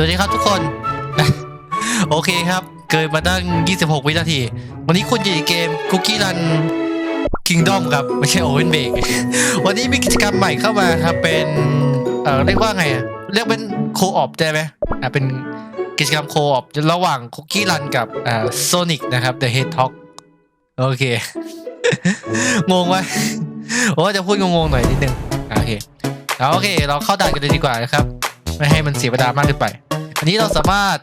วัสดีครับทุกคน โอเคครับ เกินมาตั้ง 26 วินาที วันนี้คุณอยู่ในเกม Cookie Run Kingdom ครับ ไม่ใช่ Open Break วันนี้มีกิจกรรมใหม่เข้ามาครับ เป็นเอ่อเรียกว่าไงอะเรียกเป็นโคออปได้ไหมอะเป็นกิจกรรมโคออประหว่าง Cookie Run กับอ่า Sonic นะครับ The Hedgehog โอเค งงไหมโอ้จะพูดงงๆหน่อยนิดนึงโอเคเอาโอเค เราเข้าด่านกันเลยดีกว่านะครับ ไม่ให้มันเสียเวลามากเกินไป อันนี้เราสามารถ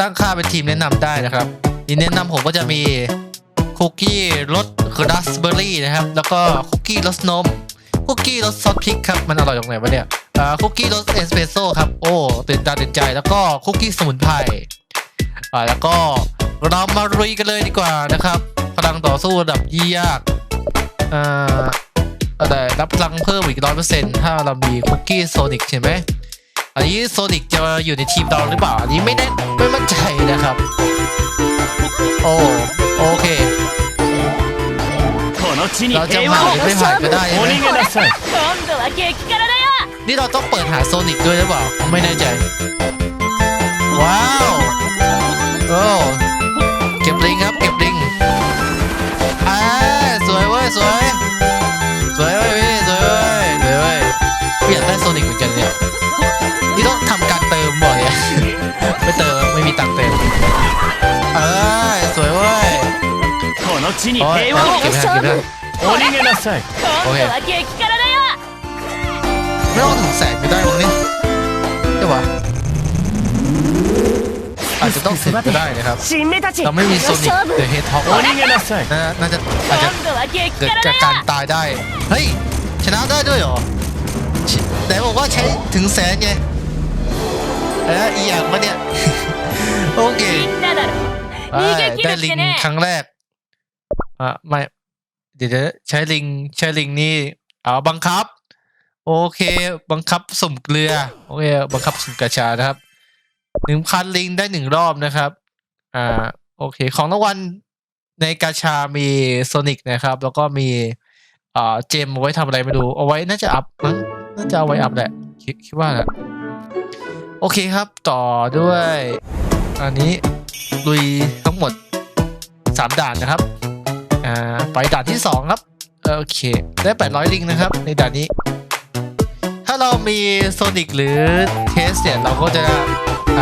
ตั้งค่าเป็นทีมแนะนำได้นะครับทีมแนะนำผมก็จะมีคุกกี้รสราสเบอร์รี่นะครับ แล้วก็คุกกี้รสนมคุกกี้รสซอสพริกครับ มันอร่อยตรงไหนวะเนี่ยคุกกี้รสเอสเปรสโซ่ครับ โอ้ตื่นตาตื่นใจ แล้วก็คุกกี้สมุนไพรอ่าแล้วก็เรามาลุยกันเลยดีกว่านะครับ พลังต่อสู้ระดับยี่ยากอ่าอะไรรับพลังเพิ่มอีกร้อยเปอร์เซ็นต์ถ้าเรามีคุกกี้โซนิกใช่ไหม อันนี้โซนิกจะอยู่ในทีมเราหรือเปล่า อันนี้ไม่แน่ไม่มั่นใจนะครับ โอ้โอเค เราจะมาหรือไม่ผ่านก็ได้ใช่ไหมนี่เราต้องเปิดหาโซนิกด้วยหรือเปล่า ไม่แน่ใจ ว้าวโอ้ この地に โอ้ย 平和を เก็บไม่ทันเก็บไม่ทัน お逃げなさい今度は激辛だよ ไม่ต้องถึงแสนไม่ได้มั้งเนี่ยใช่ปะอาจจะต้องถึงก็ได้นะครับ 新芽たち เราไม่มีโซนิกเดอะเฮดท็อก お逃げなさい น่าจะอาจจะ 今度は激 เกิด 辛 จาก だ การ よ ตายได้ เฮ้ย ชนะได้ด้วยเหรอชิไหนบอกว่าใช้ถึงแสนไงเอ้ยอีอย่างมาเนี่ย โอเค みんなだろ อ่า 逃げ切 ได้ るっ ลิง てね ครั้งแรก อะไม่ เดี๋ยวใช้ลิงใช้ลิงนี่เอาบังคับ โอเค บังคับสุ่มเกลือโอเคบังคับสุ่มกระชานะครับหนึ่งพันลิงได้หนึ่งรอบนะครับ อ่า โอเค ของรางวัลในกาชามีโซนิกนะครับ แล้วก็มีอ่าเจมเอาไว้ทำอะไรไม่รู้ เอาไว้น่าจะอัพน่าจะเอาไว้อัพแหละ คิดคิดว่าแหละโอเคครับ ต่อด้วย อันนี้ลุยทั้งหมดสามด่านนะครับ ไปด่านที่ 2 ครับ โอเค ได้ 800 ลิงนะครับ ในด่านนี้ ถ้าเรามีโซนิกหรือเทสเนี่ยเราก็จะ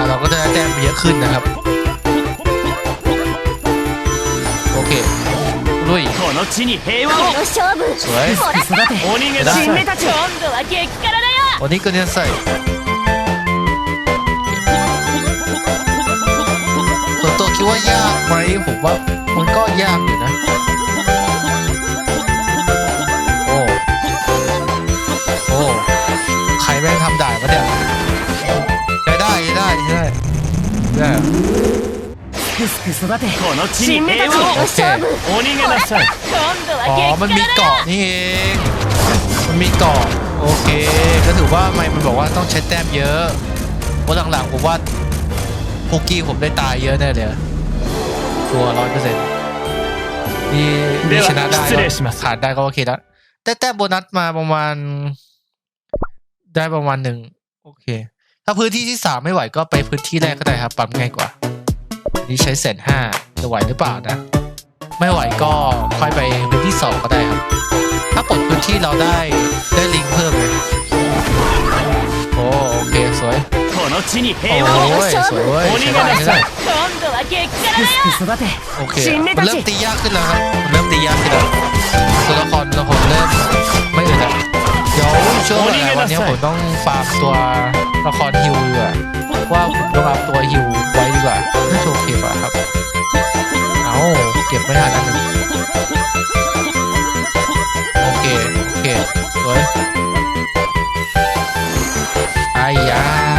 เราก็จะได้แต้มเยอะขึ้นนะครับ โอเคลุยสวยโอนิเกะใส่โอนิเกะใส่ คิดว่ายากไหมผมว่ามันก็ยากอยู่นะ โอ้ โอ้ ใครแม่งทำได้ปะเนี่ยได้ได้ได้ได้ได้ すくすく育てこの地に新芽たち平和をโอเค お逃げなさい今度は อ๋อ 激 มันมี 辛だ เกาะ よ นี่เอง มันมีเกาะโอเค ก็ถือว่าไม่มันบอกว่าต้องใช้แต้มเยอะเพราะหลังๆผมว่าคุกกี้ผมได้ตายเยอะแน่เลย ชัวร้อยเปอร์เซ็นต์นี่นี่ชนะได้ขาดได้ก็โอเคแล้วแต่แต่โบนัสมาประมาณ ได้ประมาณหนึ่งโอเค ถ้าพื้นที่ที่สามไม่ไหวก็ไปพื้นที่แรกก็ได้ครับปั๊มง่ายกว่า นี้ใช้แสนห้าจะไหวหรือเปล่านะ ไม่ไหวก็ค่อยไปพื้นที่สองก็ได้ครับ ถ้าปลดพื้นที่เราได้ได้ลิงเพิ่มเลยโอโอเคสวย この地に โอ้ 平和を ยสวยเว้ย お逃 ใช้ げ ได้ な ใช้ さ ได้ い今度は激辛だよすく育て โอเค 新芽 มัน た เริ่ม ち ตียากขึ้นแล้วครับมันเริ่มตียากขึ้นแล้วตัวละครตัวละครเริ่มไม่อึดอะเดี๋ยวช่วงหลายๆวันเนี้ยผมต้องฟาร์มตัวละครฮิวดีกว่าว่าผมต้องเอาตัวฮิวไว้ดีกว่าน่าจะโอเคกว่าครับ เอาเก็บไม่ทันนั่นหนึ่งโอเคโอเคสวยไอ้ยาเอา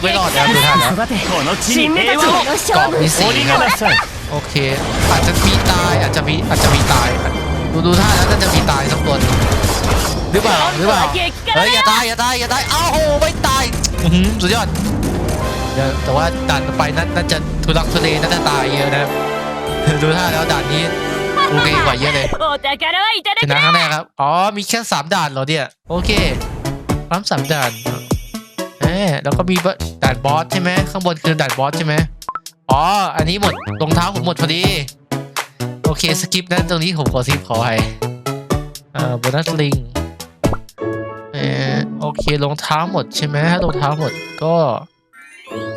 จะไม่รอดแล้วดูท่าแล้ว 育てこの地新に芽たち平和をの เกาะ 勝 มี 負 สี่ お逃 ค げ รับ なさい โอเค อาจจะมีตายอาจจะมีอาจจะมีตายดูดูท่าแล้วน่าจะมีตายสักตัวหนึ่งหรือเปล่าหรือเปล่าเฮ้ยอย่าตายอย่าตายอย่าตายอ้าวโหไม่ตายอื้อหือสุดยอดเดี๋ยวแต่ว่าด่านต่อไปน่าน่าจะทุลักทุเลน่าจะตายเยอะนะครับ ดูท่าแล้วด่านนี้ โอเคกว่าเยอะเลย お宝はいただ ช き นะครั้งแรกครับ อ๋อ มีแค่สามด่านเหรอเนี่ย โอเคปั๊มสามด่านเอ๊ แล้วก็มีบด่านบอสใช่ไหมข้างบนคือด่านบอสใช่ไหมอ๋อ อันนี้หมดรองเท้าผมหมดพอดี โอเคสกิปนะตรงนี้ผมขอสิปขอให้อ่อโบนัสลิงเออโอเครองเท้าหมดใช่ไหมถ้ารองเท้าหมดก็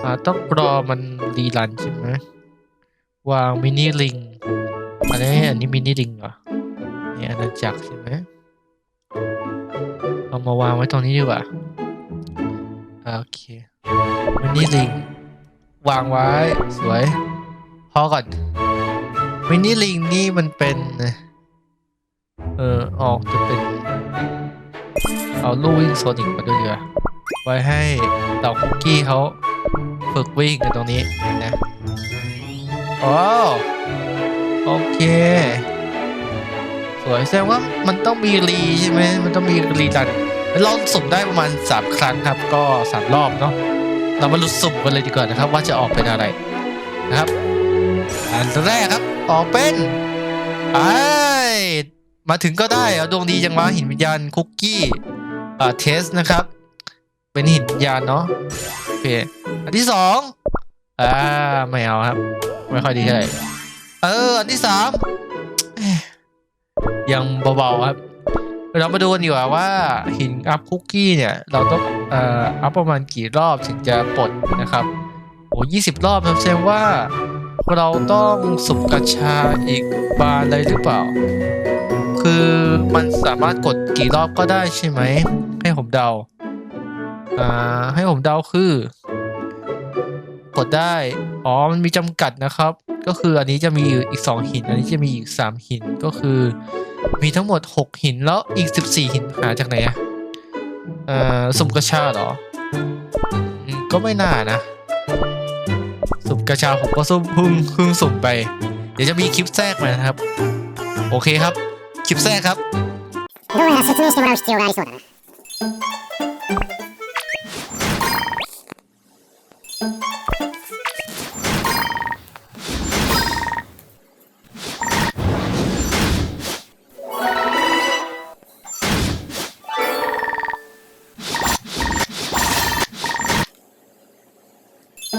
อ่าต้องรอมันรีรันใช่ไหมวางมินิลิงอันนี้อันนี้มินิลิงเหรอนี่อาณาจักรใช่ไหมเอามาวางไว้ตรงนี้ดีกว่า โอเคมินิลิง วางไว้สวย พอก่อนมินิลิงนี่มันเป็น เออออกจะเป็น เอาลูกวิ่งโซนิกมาด้วยดีกว่าไว้ให้เต่าคุกกี้เขาฝึกวิ่งกันตรงนี้นะโอ๋อโอเค สวยแสดงว่ามันต้องมีรีใช่ไหมมันต้องมีรีดัน เราสุ่มได้ประมาณ 3 ครั้งครับ ก็ 3 รอบเนาะเรามาลุ้นสุ่มกันเลยดีกว่านะครับ ว่าจะออกเป็นอะไรนะครับ อันแรกครับออกเป็นไอมาถึงก็ได้เอาดวงดีจังวะหินวิญญาณคุกกี้อ่าเทสนะครับ เป็นหินวิญญาณเนาะโอเคอันที่สองอ่าไม่เอาครับ ไม่ค่อยดีเท่าไหร่เออ อันที่สามยังเบาๆครับ เรามาดูกันดีกว่าว่าหินอัพคุกกี้เนี่ย เราต้องเอ่ออัพประมาณกี่รอบถึงจะปลดนะครับโอ้ยี่สิบรอบแสดงว่า เราต้องสุ่มกระชาอีกบานเลยหรือเปล่า คือมันสามารถกดกี่รอบก็ได้ใช่ไหม ให้ผมเดาอ่าให้ผมเดาคือ กดได้ อ๋อ มันมีจำกัดนะครับ ก็คืออันนี้จะมีอีก 2 หิน อันนี้จะมีอีก 3 หิน ก็คือ มีทั้งหมด 6 หิน แล้วอีก 14 หินหาจากไหนอะเอ่อ สุ่มกระชาเหรออืมก็ไม่น่านะ สุ่มกระชาผมก็สุ่มเพึ่งเพึ่งสุ่มไป เดี๋ยวจะมีคลิปแทรกมานะครับ โอเคครับ คลิปแทรกครับ どうやら説明してもらう必要がありそうだな。 ตั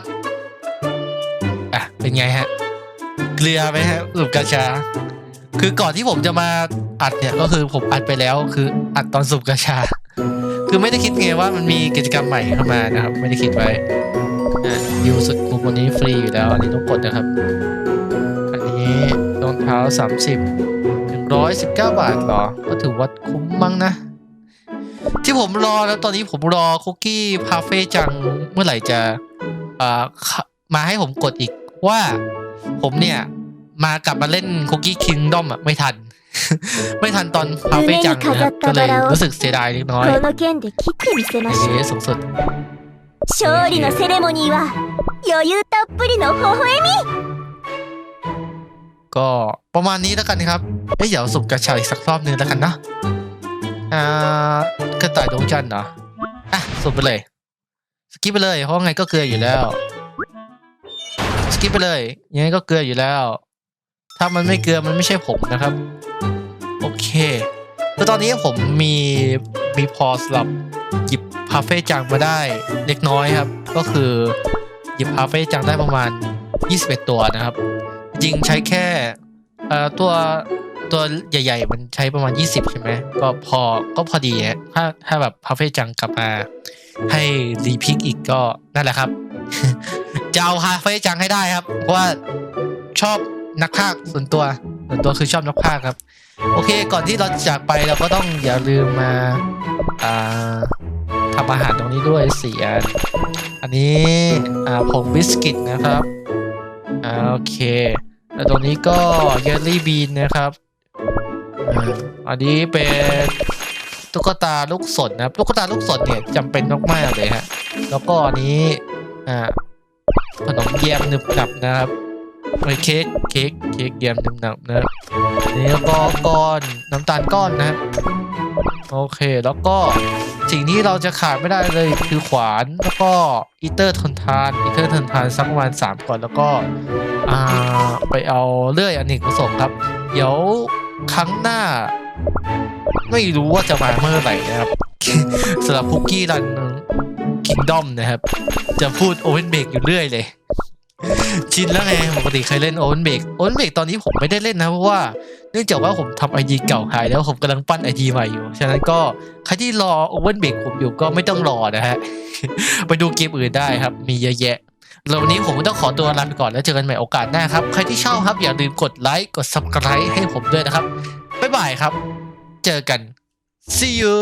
ด อะ เป็นไงฮะ เกลือไหมฮะสูบกาชา คือก่อนที่ผมจะมาอัดเนี่ยก็คือผมอัดไปแล้วคืออัดตอนสูบกาชา คือไม่ได้คิดไงว่ามันมีกิจกรรมใหม่เข้ามานะครับ ไม่ได้คิดไว้ นยูสกูวันนี้ฟรีอยู่แล้ว อันนี้ต้องกดนะครับ อันนี้รองเท้า 30มสิบเก้าบาทหรอ ก็ถือว่าคุ้มมั้งนะ ที่ผมรอแล้วตอนนี้ผมรอคุกกี้พาเฟ่จังเมื่อไหร่จะมาให้ผมกดอีกว่าผมเนี่ย มากลับมาเล่นคุกกี้คิงด้อมอะ ไม่ทัน ไม่ทันตอนพาเฟ่จังนะก็เลยรู้สึกเสียดายเล็กน้อยอันนี้สูงสุด 勝利のセレモニーは余裕たっぷりの微笑み ก็ประมาณนี้แล้วกันนะครับเอ้ยเดี๋ยวสุ่มกระชายอีกสักรอบหนึงแล้วกันนะอ่ากระต่ายดวงจันทร์เหรออ่ะสุ่มไปเลย สกิปไปเลย เพราะไงก็เกลืออยู่แล้ว สกิปไปเลย ยังไงก็เกลืออยู่แล้ว ถ้ามันไม่เกลือมันไม่ใช่ผมนะครับ โอเคคือตอนนี้ผมมีมีพอสำหรับหยิบ พาเฟ่จังมาได้เล็กน้อยครับ ก็คือหยิบพาเฟ่จังได้ประมาณ 21 ตัวนะครับ จริงใช้แค่เอ่อตัวตัวใหญ่ ๆ มันใช้ประมาณ 20 ใช่ไหมก็พอก็พอดีฮะถ้าถ้าแบบพาเฟ่จังกลับมาให้รีพิกอีกก็นั่นแหละครับ จะเอาพาเฟ่จังให้ได้ครับ เพราะว่าชอบนักพากย์ส่วนตัว ส่วนตัวคือชอบนักพากย์ครับ โอเค ก่อนที่เราจะจากไปเราก็ต้องอย่าลืมมาอ่า ทำอาหารตรงนี้ด้วยสี่อัน อันนี้อ่าผงบิสกิตนะครับอ่าโอเค แล้วตรงนี้ก็เยลลี่บีนนะครับอันนี้เป็นตุ๊กตาลูกสนนะครับตุ๊กตาลูกสนเนี่ยจำเป็นมากๆเลยฮะแล้วก็อันนี้อ่าขนมแยมหนึบหนับนะครับเอ้ยเค้กเค้กเค้กแยมหนึบหนับนะครับนี่แล้วก็ก้อนน้ำตาลก้อนนะครับโอเคแล้วก็ สิ่งที่เราจะขาดไม่ได้เลยคือขวานแล้วก็อีเตอร์ทนทานอีเตอร์ทนทานสักประมาณสามก่อนแล้วก็อ่าไปเอาเลื่อยอเนกประสงค์ครับ เดี๋ยวครั้งหน้า ไม่รู้ว่าจะมาเมื่อไหร่นะครับสำหรับคุกกี้รันคิงดอมนะครับ จะพูดโอเ n นเบกอยู่เรื่อยเลย ชินแล้วไงปกติเคยเล่นโอเ n นเบกโอเ n นเบกตอนนี้ผมไม่ได้เล่นนะเพราะว่าเนื่องจากว่าผมทำไอดีเก่าหายแล้วผมกำลังปั้นไอดีใหม่อยู่ ฉะนั้นก็ใครที่รอโอเ n นเบกผมอยู่ก็ไม่ต้องรอนะฮะ ไปดูเกมอื่นได้ครับ มีเยอะแยะแล้ววันนี้ผมต้องขอตัวลาไปก่อนแล้วเจอกันใหม่โอกาสหน้าครับ ใครที่ชอบครับอย่าลืมกดไลค์กด subscribe ให้ผมด้วยนะครับบ๊ายบายครับ เจอกัน see you